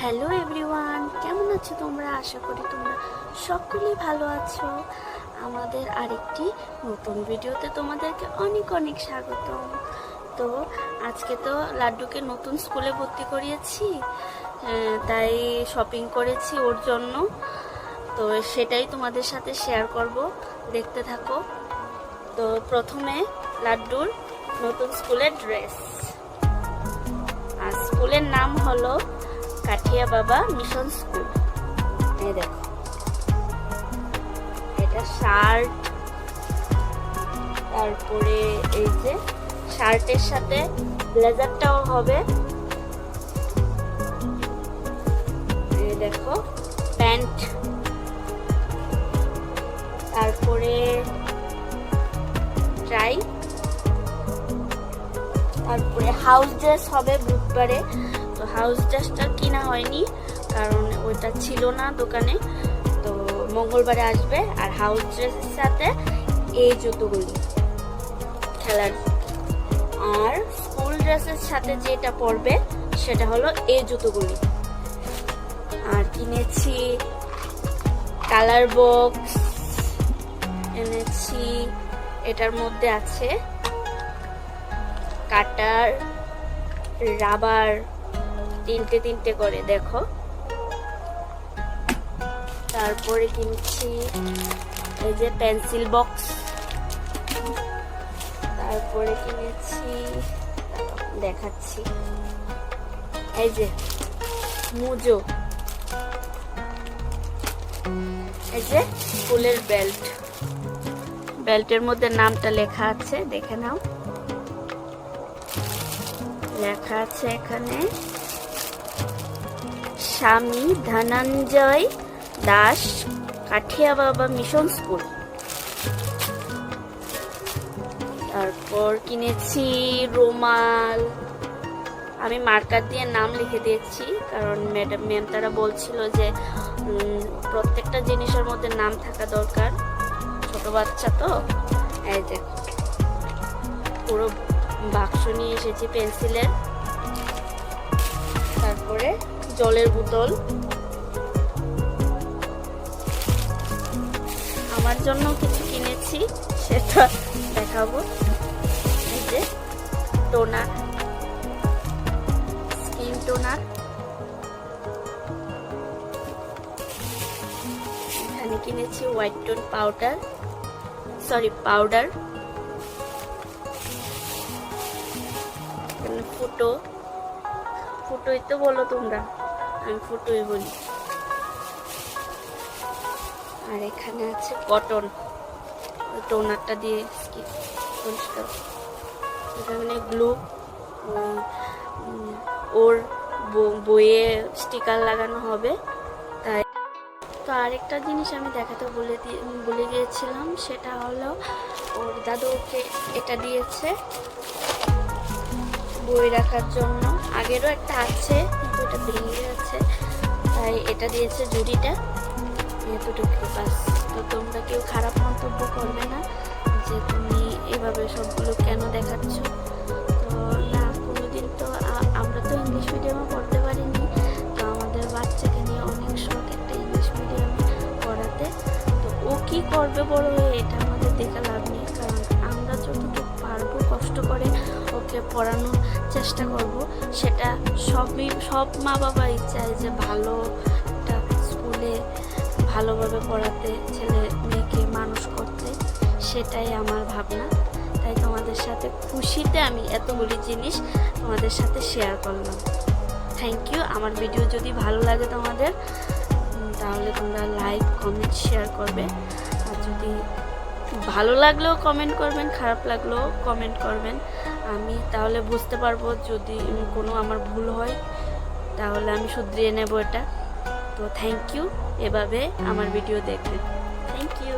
Hello everyone, কেমন আছো তোমরা? আশা করি তোমরা সকলেই ভালো আছো। আমাদের আরেকটি নতুন ভিডিওতে তোমাদেরকে অনেক অনেক স্বাগত তো আজকে তো লাড্ডুকে নতুন স্কুলে ভর্তি করিয়েছি তাই শপিং করেছি ওর জন্য। তো সেটাই তোমাদের সাথে শেয়ার করব, দেখতে থাকো। তো প্রথমে লাড্ডুর নতুন স্কুলের ড্রেস আর স্কুলের নাম হলো কাঠিয়া বাবা মিশন স্কুল। এই দেখো। এটা শার্ট, তারপরে এই যে শার্টের সাথে ব্লেজারটাও হবে। দেখো, প্যান্ট। তারপরে ট্রাই। তারপরে হাউস ড্রেস হবে বুধবারে। হাউস ড্রেসটা কিনা হয়নি, কারণ ওইটা ছিল না দোকানে। তো মঙ্গলবারে আসবে আর হাউস ড্রেসের সাথে এই জুতোগুলি, খেলার আর স্কুল ড্রেসের সাথে যেটা পরবে, সেটা হলো এই জুতোগুলি। আর কিনেছি কালার বক্স এনেছি, এটার মধ্যে আছে কাটার রাবার তিনটে তিনটে করে, দেখো। তারপরে কিনছি এই যে পেন্সিল বক্স তারপরে কিনেছি, দেখাচ্ছি। এই যে, মুজো। এই যে ফুলের বেল্ট বেল্টের মধ্যে নামটা লেখা আছে, দেখে নাও। লেখা আছে এখানে। স্বামী ধনঞ্জয় দাস, কাঠিয়া বাবা মিশন স্কুল। তারপর কিনেছি রুমাল। আমি মার্কার দিয়ে নাম লিখে দিয়েছি, কারণ ম্যাডাম, ম্যাম তারা বলছিল যে প্রত্যেকটা জিনিসের মধ্যে নাম থাকা দরকার। ছোট বাচ্চা তো, এই যে পুরো বাক্স নিয়ে এসেছি পেন্সিলের। তারপরে জলের বোতল। আমার জন্য কিছু কিনেছি, সেটা দেখাবো। এই যে টোনার স্কিন টোনার এখানে কিনেছি white tone powder, sorry, powder. ফুটো। ফুটোই তো বলো তোমরা। আমি ফুটোই বলি। আর এখানে আছে কটন। টোনারটা দিয়ে পরিষ্কার। এখানে গ্লু ওর বইয়ে স্টিকার লাগানো হবে। তাই তো আরেকটা জিনিস আমি দেখাতে বলে দিয়ে বলে গিয়েছিলাম, সেটা হলো ওর দাদু ওকে এটা দিয়েছে। বই রাখার জন্য। আগেরও একটা আছে, কিন্তু এটা ভেঙে গেছে। তাই এটা দিয়েছে জুড়িটা। এতটুকু বাস তো তোমরা কেউ খারাপ মন্তব্য করবে না যে তুমি এভাবে সবগুলো কেন দেখাচ্ছ। তো না, কোনোদিন তো আমরা তো ইংলিশ মিডিয়ামে পড়তে পারিনি। তো আমাদের বাচ্চাকে নিয়ে অনেক শখ একটা ইংলিশ মিডিয়ামে পড়াতে। তো ও কি করবে বড় হয়ে এটা আমাদের দেখে লাভ নেই। কারণ আমরা যতটুকু পারব কষ্ট করে ওকে পড়ানোর চেষ্টা করব। সেটা সবই, সব মা বাবাই চায় যে ভালো একটা স্কুলে ভালোভাবে পড়াতে, ছেলে মেয়েকে মানুষ করতে। সেটাই আমার ভাবনা। তাই তোমাদের সাথে খুশিতে আমি এতগুলি জিনিস তোমাদের সাথে শেয়ার করলাম। থ্যাংক ইউ আমার ভিডিও যদি ভালো লাগে তোমাদের তাহলে তোমরা লাইক কমেন্ট শেয়ার করবে। আর যদি ভালো লাগলেও কমেন্ট করবেন, খারাপ লাগলেও কমেন্ট করবেন। আমি তাহলে বুঝতে পারব যদি কোনো আমার ভুল হয়, তাহলে আমি শুধরিয়ে নেব এটা। তো থ্যাংক ইউ এভাবে আমার ভিডিও দেখবেন। Thank you